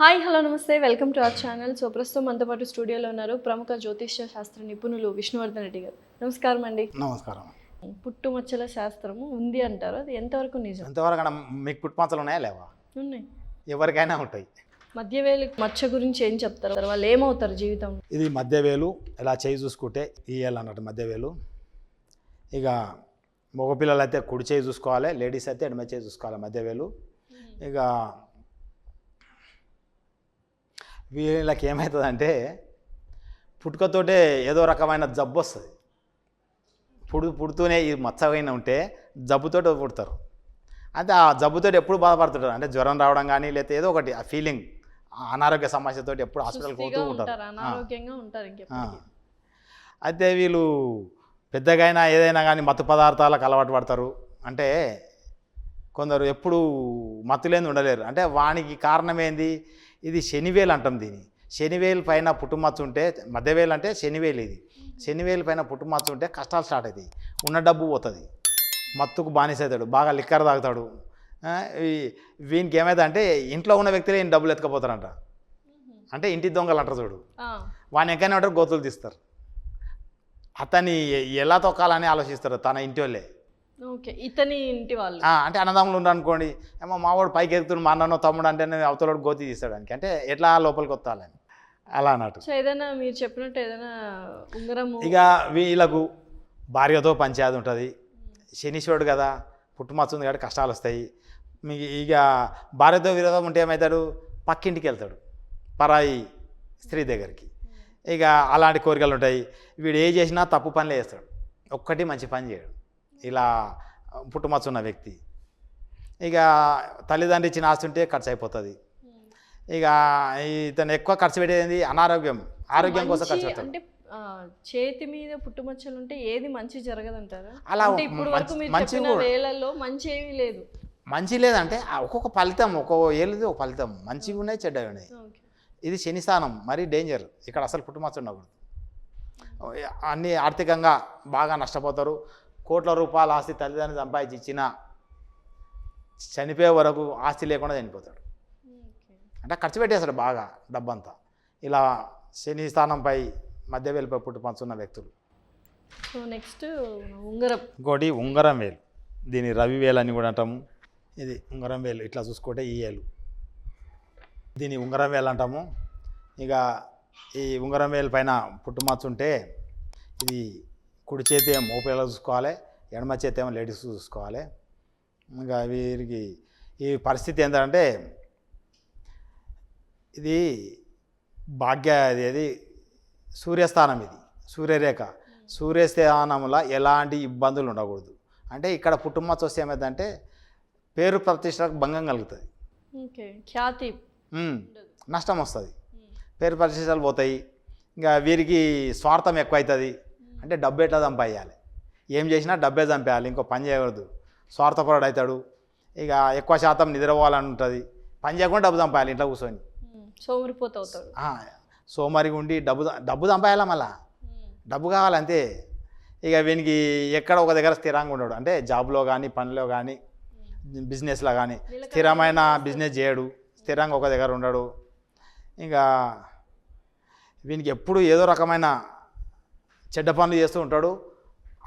Hi hello నమస్తే. Welcome to our channel. So ప్రస్తుతం మనతో పాటు స్టూడియోలో ఉన్నారు ప్రముఖ జ్యోతిష్య శాస్త్ర నిపుణులు విష్ణువర్ధన్ రెడ్డి గారు. నమస్కారం అండి. నమస్కారం. పుట్టుమచ్చల శాస్త్రము ఉంది అంటారు. అది ఎంతవరకు నిజం? ఎంతవరకు మీకు పుట్టుమచ్చలు ఉన్నాయా లేవా? ఉన్నాయి. ఎవరికైనా ఉంటాయి. మధ్యవేలు మచ్చ గురించి ఏం చెప్తారు? వాళ్ళు ఏమవుతారు జీవితంలో ఇది మధ్యవేలు ఇలా చేయి చూసుకుంటే ఇయ్యాలన్నట్టు మధ్యవేలు. ఇక మగపిల్లలు అయితే కుడి చేయి చూసుకోవాలి లేడీస్ అయితే ఎడమ చేయి చూసుకోవాలి మధ్యవేలు. ఇక వీళ్ళకి ఏమవుతుందంటే పుట్టుకతోటే ఏదో రకమైన జబ్బు వస్తుంది. పుడు పుడుతూనే ఈ మచ్చమైన ఉంటే జబ్బుతోటి పుడతారు. అంటే ఆ జబ్బుతోటి ఎప్పుడు బాధపడుతుంటారు? అంటే జ్వరం రావడం కానీ లేకపోతే ఏదో ఒకటి ఆ ఫీలింగ్ అనారోగ్య సమస్యతో ఎప్పుడు హాస్పిటల్కి పోతూ ఉంటారు. అయితే వీళ్ళు పెద్దగైనా ఏదైనా కానీ మత్తు పదార్థాలకు అలవాటు పడతారు. అంటే కొందరు ఎప్పుడు మత్తులేని ఉండలేరు అంటే వానికి కారణం ఏంది? ఇది శనివేలు అంటాం దీన్ని. శనివేలు పైన పుట్టుమచ్చ ఉంటే మధ్యవేలు అంటే శనివేలు ఇది. శనివేలు పైన పుట్టుమచ్చ ఉంటే కష్టాలు స్టార్ట్ అవుతాయి. ఉన్న డబ్బు పోతుంది. మత్తుకు బానిసవుతాడు బాగా లిక్కర్ తాగుతాడు. వీనికి ఏమైంది అంటే ఇంట్లో ఉన్న వ్యక్తులే ఈయన డబ్బులు ఎత్తుకపోతారంట. అంటే ఇంటి దొంగలు అంటారు చూడు. వాని ఎక్కడనే ఉంటారు గోతులు తీస్తారు. అతన్ని ఎలా తొక్కాలని ఆలోచిస్తారు తన ఇంటి వాళ్ళే? ఓకే ఇతని ఇంటి వాళ్ళు. అంటే అన్నదమ్ములు ఉన్నారు అనుకోండి ఏమో మావాడు పైకి ఎక్కుతున్న మా అన్ననో తమ్ముడు అంటే అవతలవాడు గోతి తీస్తాడానికి. అంటే ఎట్లా లోపలికి వస్తాలని. అలా అన్నట్టు. సో ఏదైనా మీరు చెప్పినట్టు ఏదైనా ఉంగరము ఇక వీళ్ళకు భార్యతో పంచాయతీ ఉంటుంది. శనీశ్వరుడు కదా పుట్టుమచ్చ ఉంది కాబట్టి కష్టాలు వస్తాయి. మీకు ఇక భార్యతో విరోధం ఉంటే ఏమవుతాడు పక్కింటికి వెళ్తాడు పరాయి స్త్రీ దగ్గరికి. ఇక అలాంటి కోరికలు ఉంటాయి. వీడు ఏ చేసినా తప్పు పనులే చేస్తాడు. ఒక్కటి మంచి పని చేయడు. ఇలా పుట్టుమచ్చ ఉన్న వ్యక్తి. ఇక తల్లిదండ్రి ఇచ్చిన ఆస్తి ఉంటే ఖర్చు అయిపోతుంది ఇక ఇతను ఎక్కువ ఖర్చు పెట్టేది అనారోగ్యం. ఆరోగ్యం కోసం ఖర్చు ఆ, చేతి మీద పుట్టుమచ్చలు ఉంటే ఏది మంచి జరగదంటారా? అలా అంటే ఇప్పుడు వరకు మంచి- మీరు. వేళల్లో మంచి ఏమీ లేదు. మంచి లేదంటే ఒక్కొక్క ఫలితం ఒక్కొక్క ఏళ్ళది ఒక ఫలితం. మంచిగా ఉన్నాయి చెడ్డవి ఉన్నాయి ఇది శని స్థానం మరీ డేంజర్. ఇక్కడ అసలు పుట్టుమచ్చ ఉండకూడదు. అన్ని ఆర్థికంగా బాగా నష్టపోతారు. కోట్ల రూపాయల ఆస్తి తల్లిదండ్రులు సంపాదించి ఇచ్చిన చనిపోయే వరకు ఆస్తి లేకుండా చనిపోతాడు. అంటే ఖర్చు పెట్టేస్తాడు బాగా డబ్బంతా. ఇలా శని స్థానంపై మధ్య వేలుపై పుట్టుమచ్చ ఉన్న వ్యక్తులు. సో నెక్స్ట్ ఉంగరం. ఇంకోటి ఉంగరం వేలు. దీని రవి వేలు అని కూడా అంటాము. ఇది ఉంగరం వేలు. ఇట్లా చూసుకుంటే ఈ వేలు. దీని ఉంగరం వేలు అంటాము. ఇక ఈ ఉంగరం వేలు పైన పుట్టుమచ్చ ఉంటే ఇది కుడి చేతి ఏమో మోపేలా చూసుకోవాలి? ఎడమ చేతి ఏమో లేడీస్ చూసుకోవాలి. ఇంకా వీరికి ఈ పరిస్థితి ఏంటంటే ఇది భాగ్య ఇది ఏది సూర్యస్థానం ఇది సూర్యరేఖ. సూర్యస్థానంలో ఎలాంటి ఇబ్బందులు ఉండకూడదు. అంటే ఇక్కడ పుట్టుమచ్చ వస్తే ఏమైందంటే పేరు ప్రతిష్టకు భంగం కలుగుతుంది. ఖ్యాతి నష్టం వస్తుంది. పేరు ప్రతిష్టలు పోతాయి. ఇంకా వీరికి స్వార్థం ఎక్కువ అవుతుంది అంటే డబ్బు ఎట్లా చంపేయాలి? ఏం చేసినా డబ్బే చంపేయాలి ఇంకో పని చేయకూడదు. స్వార్థపరుడు అవుతాడు. ఇక ఎక్కువ శాతం నిద్రపోవాలని ఉంటుంది. పని చేయకుండా డబ్బు చంపేయాలి ఇంట్లో కూర్చొని. సోమరిపోత అవుతాడు ఆ, సోమరిగా ఉండి డబ్బు డబ్బు చంపేయాలా మళ్ళా? డబ్బు కావాలంతే ఇక వీనికి ఎక్కడ ఒక దగ్గర స్థిరంగా ఉండడు. అంటే జాబ్లో కానీ పనిలో కానీ బిజినెస్లో కానీ స్థిరమైన బిజినెస్ చేయడు. స్థిరంగా ఒక దగ్గర ఉండడు. ఇంకా వీనికి ఎప్పుడు ఏదో రకమైన చెడ్డ పనులు చేస్తూ ఉంటాడు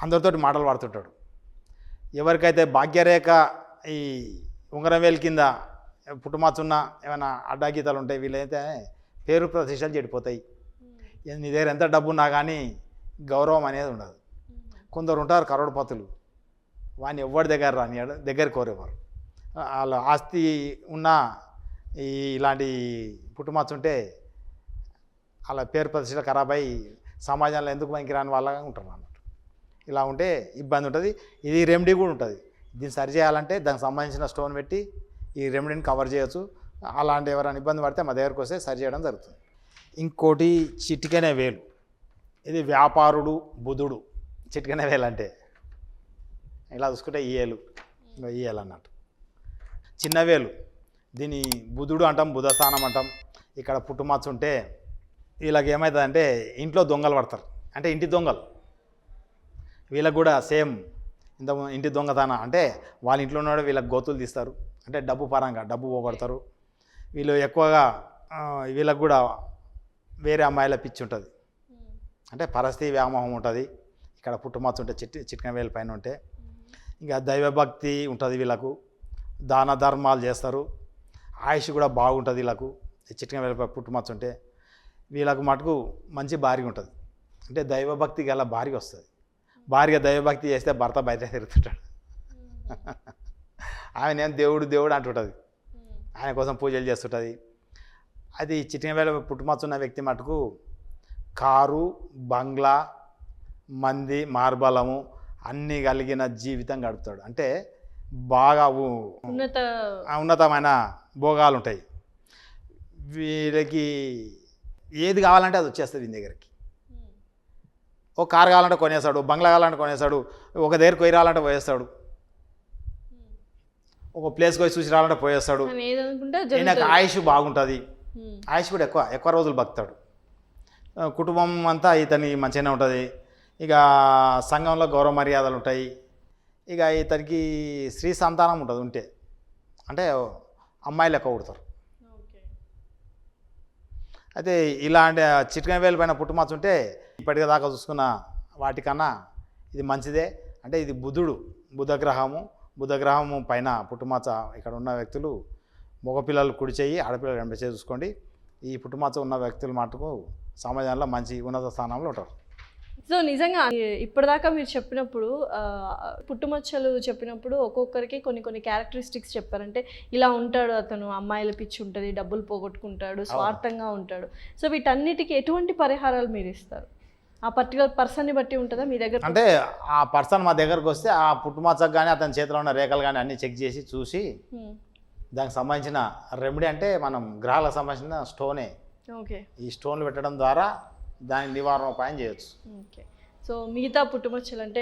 అందరితోటి మాటలు పడుతుంటాడు. ఎవరికైతే భాగ్యరేఖ ఈ ఉంగరం వేలు కింద పుట్టుమచ్చున్న ఏమైనా అడ్డాగీతాలు ఉంటాయి వీళ్ళైతే పేరు ప్రతిష్టలు చెడిపోతాయి. నీ దగ్గర ఎంత డబ్బు ఉన్నా కానీ గౌరవం అనేది ఉండదు. కొందరు ఉంటారు కరోడపతులు వాడిని ఎవరి దగ్గర రాని దగ్గర కోరేవారు. వాళ్ళ ఆస్తి ఉన్న ఈ ఇలాంటి పుట్టుమచ్చ ఉంటే వాళ్ళ పేరు ప్రతిష్ట ఖరాబ్ అయ్యి సమాజంలో ఎందుకు పనికిరాని వాళ్ళగా ఉంటారు అన్నట్టు ఇలా ఉంటే ఇబ్బంది ఉంటుంది. ఇది రెమెడీ కూడా ఉంటుంది. దీన్ని సరి చేయాలంటే దానికి సంబంధించిన స్టోన్ పెట్టి ఈ రెమెడీని కవర్ చేయొచ్చు. అలాంటి ఎవరైనా ఇబ్బంది పడితే మా దగ్గరకు వస్తే సరి చేయడం జరుగుతుంది. ఇంకోటి చిటికనే వేలు. ఇది వ్యాపారుడు బుధుడు చిటికనే వేలు అంటే ఇలా చూసుకుంటే ఈ ఏలు అన్నట్టు. చిన్న వేలు. దీని బుధుడు అంటాం బుధస్థానం అంటాం. ఇక్కడ పుట్టుమచ్చ ఉంటే వీళ్ళకి ఏమవుతుందంటే ఇంట్లో దొంగలు పడతారు. అంటే ఇంటి దొంగలు. వీళ్ళకు కూడా సేమ్ ఇంత ఇంటి దొంగతనం. అంటే వాళ్ళ ఇంట్లో ఉన్నాడు వీళ్ళకి గోతులు తీస్తారు. అంటే డబ్బు పరంగా డబ్బు పోగొడతారు. వీళ్ళు ఎక్కువగా వీళ్ళకు కూడా వేరే అమ్మాయిల పిచ్చి ఉంటుంది. అంటే పరిస్థితి వ్యామోహం ఉంటుంది. ఇక్కడ పుట్టుమచ్చ ఉంటే చిట్ చిట్కన వేల పైన ఉంటే. ఇంకా దైవభక్తి ఉంటుంది వీళ్ళకు. దాన ధర్మాలు చేస్తారు. ఆయుష్ కూడా బాగుంటుంది వీళ్ళకు. చిట్కన వేల పుట్టుమచ్చ ఉంటే. వీళ్ళకు మటుకు మంచి భార్య ఉంటుంది. అంటే దైవభక్తి గల భార్య వస్తుంది. భార్య దైవభక్తి చేస్తే భర్త బయట తిరుగుతుంటాడు. ఆయన ఏం దేవుడు దేవుడు అంటుంటుంది. ఆయన కోసం పూజలు చేస్తుంటుంది. అది చిటిన వేళ పుట్టుమచ్చ ఉన్న వ్యక్తి మటుకు కారు బంగ్లా మంది మార్బలము అన్నీ కలిగిన జీవితం గడుపుతాడు. అంటే బాగా ఉన్నత ఉన్నతమైన భోగాలు ఉంటాయి వీళ్ళకి ఏది కావాలంటే అది వచ్చేస్తుంది వీని దగ్గరికి. ఒక కారు కావాలంటే కొనేస్తాడు బంగ్లా కావాలంటే కొనేస్తాడు ఒక దగ్గరికి పోయి రావాలంటే పోయేస్తాడు. ఒక ప్లేస్కి పోయి చూసి రావాలంటే పోయేస్తాడు. జరుగుతుంది. ఆయుష్ బాగుంటుంది. ఆయుష్ కూడా ఎక్కువ ఎక్కువ రోజులు బతుకుతాడు. ఆ, కుటుంబం అంతా ఇతని మంచిగానే ఉంటుంది. ఇక సంఘంలో గౌరవ మర్యాదలు ఉంటాయి. ఇక ఇతనికి స్త్రీ సంతానం ఉంటుంది ఉంటే. అంటే అమ్మాయిలు ఎక్కువ పుడతారు. ఓకే. అయితే ఇలాంటి చిట్కన వేలు పైన పుట్టుమచ్చ ఉంటే ఇప్పటికే దాకా చూసుకున్న వాటికన్నా ఇది మంచిదే. అంటే ఇది బుధుడు బుధగ్రహము బుధగ్రహము పైన పుట్టుమచ్చ ఇక్కడ ఉన్న వ్యక్తులు మగపిల్లలు కుడి చేయి ఆడపిల్లలు ఎడమ చేయి చూసుకోండి. ఈ పుట్టుమచ్చ ఉన్న వ్యక్తులు మటుకు సమాజంలో మంచి ఉన్నత స్థానంలో ఉంటారు. సో నిజంగా ఇప్పటిదాకా మీరు చెప్పినప్పుడు పుట్టుమచ్చలు చెప్పినప్పుడు ఒక్కొక్కరికి కొన్ని కొన్ని క్యారెక్టరిస్టిక్స్ చెప్పారంటే ఇలా ఉంటాడు అతను అమ్మాయిల పిచ్చి ఉంటుంది డబ్బులు పోగొట్టుకుంటాడు స్వార్థంగా ఉంటాడు. సో వీటన్నిటికీ ఎటువంటి పరిహారాలు మీరు ఇస్తారు? ఆ పర్టికులర్ పర్సన్ని బట్టి ఉంటుందా? మీ దగ్గర అంటే ఆ పర్సన్ మా దగ్గరకు వస్తే ఆ పుట్టుమచ్చకు కానీ అతని చేతిలో ఉన్న రేఖలు కానీ అన్నీ చెక్ చేసి చూసి. దానికి సంబంధించిన రెమెడీ అంటే మనం గ్రహాలకు సంబంధించిన స్టోనే ఓకే. ఈ స్టోన్లు పెట్టడం ద్వారా దాని నివారణ ఉపాయం చేయొచ్చు. ఓకే. సో మిగతా పుట్టుమచ్చలు అంటే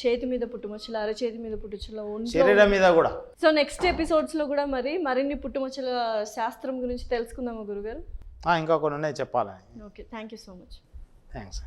చేతి మీద పుట్టుమచ్చలు అరచేతి మీద పుట్టుమచ్చలు శరీరం మీద కూడా. సో నెక్స్ట్ ఎపిసోడ్స్లో కూడా మరి మరిన్ని పుట్టుమచ్చల శాస్త్రం గురించి తెలుసుకుందాము గురుగారు? ఇంకా కొన్ని ఉన్నాయి చెప్పాలని okay. Thank you so much. Thanks